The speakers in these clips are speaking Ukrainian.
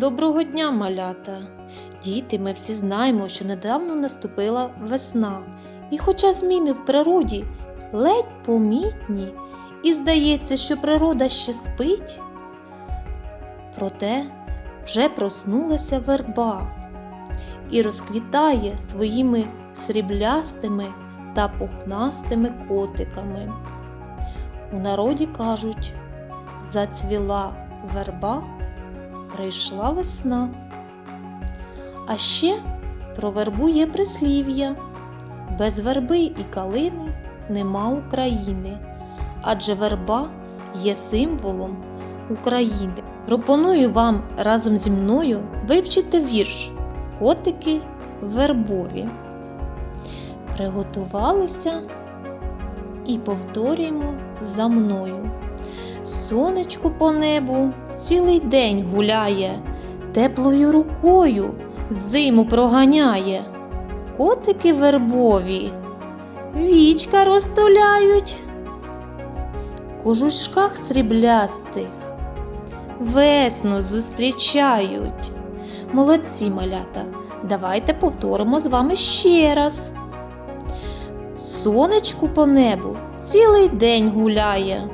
Доброго дня, малята! Діти, ми всі знаємо, що недавно наступила весна, і хоча зміни в природі ледь помітні, і здається, що природа ще спить, проте вже проснулася верба і розквітає своїми сріблястими та пухнастими котиками. У народі кажуть, зацвіла верба прийшла весна. А ще про вербу є прислів'я. Без верби і калини нема України, адже верба є символом України. Пропоную вам разом зі мною вивчити вірш Котики вербові. Приготувалися і повторюємо за мною. Сонечко по небу цілий день гуляє, теплою рукою зиму проганяє. Котики вербові вічка розтуляють, кожушках сріблястих весну зустрічають. Молодці малята, давайте повторимо з вами ще раз. Сонечко по небу цілий день гуляє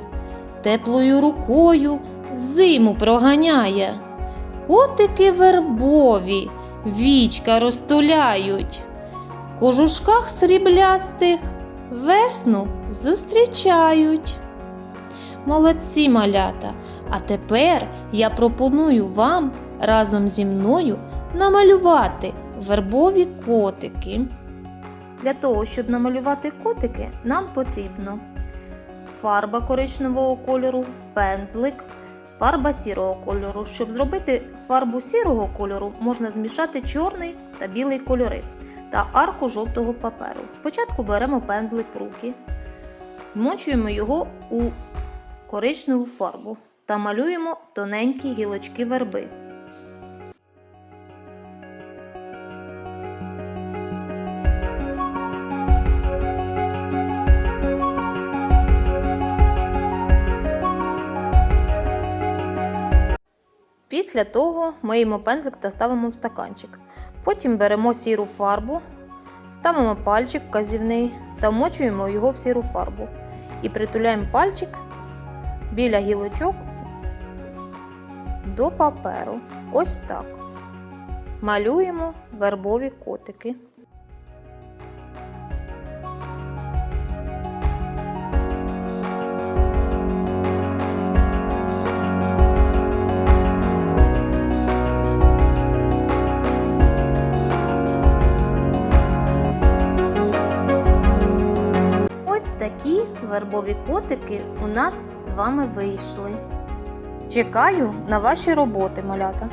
теплою рукою зиму проганяє. Котики вербові вічка розтуляють, в кожушках сріблястих весну зустрічають. Молодці малята! А тепер я пропоную вам разом зі мною намалювати вербові котики. Для того, щоб намалювати котики, нам потрібно фарба коричневого кольору, пензлик, фарба сірого кольору. Щоб зробити фарбу сірого кольору, можна змішати чорний та білий кольори та арку жовтого паперу. Спочатку беремо пензлик в руки, змочуємо його у коричневу фарбу та малюємо тоненькі гілочки верби. Після того миємо пензлик та ставимо в стаканчик. Потім беремо сіру фарбу, ставимо пальчик казівний та вмочуємо його в сіру фарбу. І притуляємо пальчик біля гілочок до паперу. Ось так. Малюємо вербові котики. Такі вербові котики у нас з вами вийшли. Чекаю на ваші роботи, малята.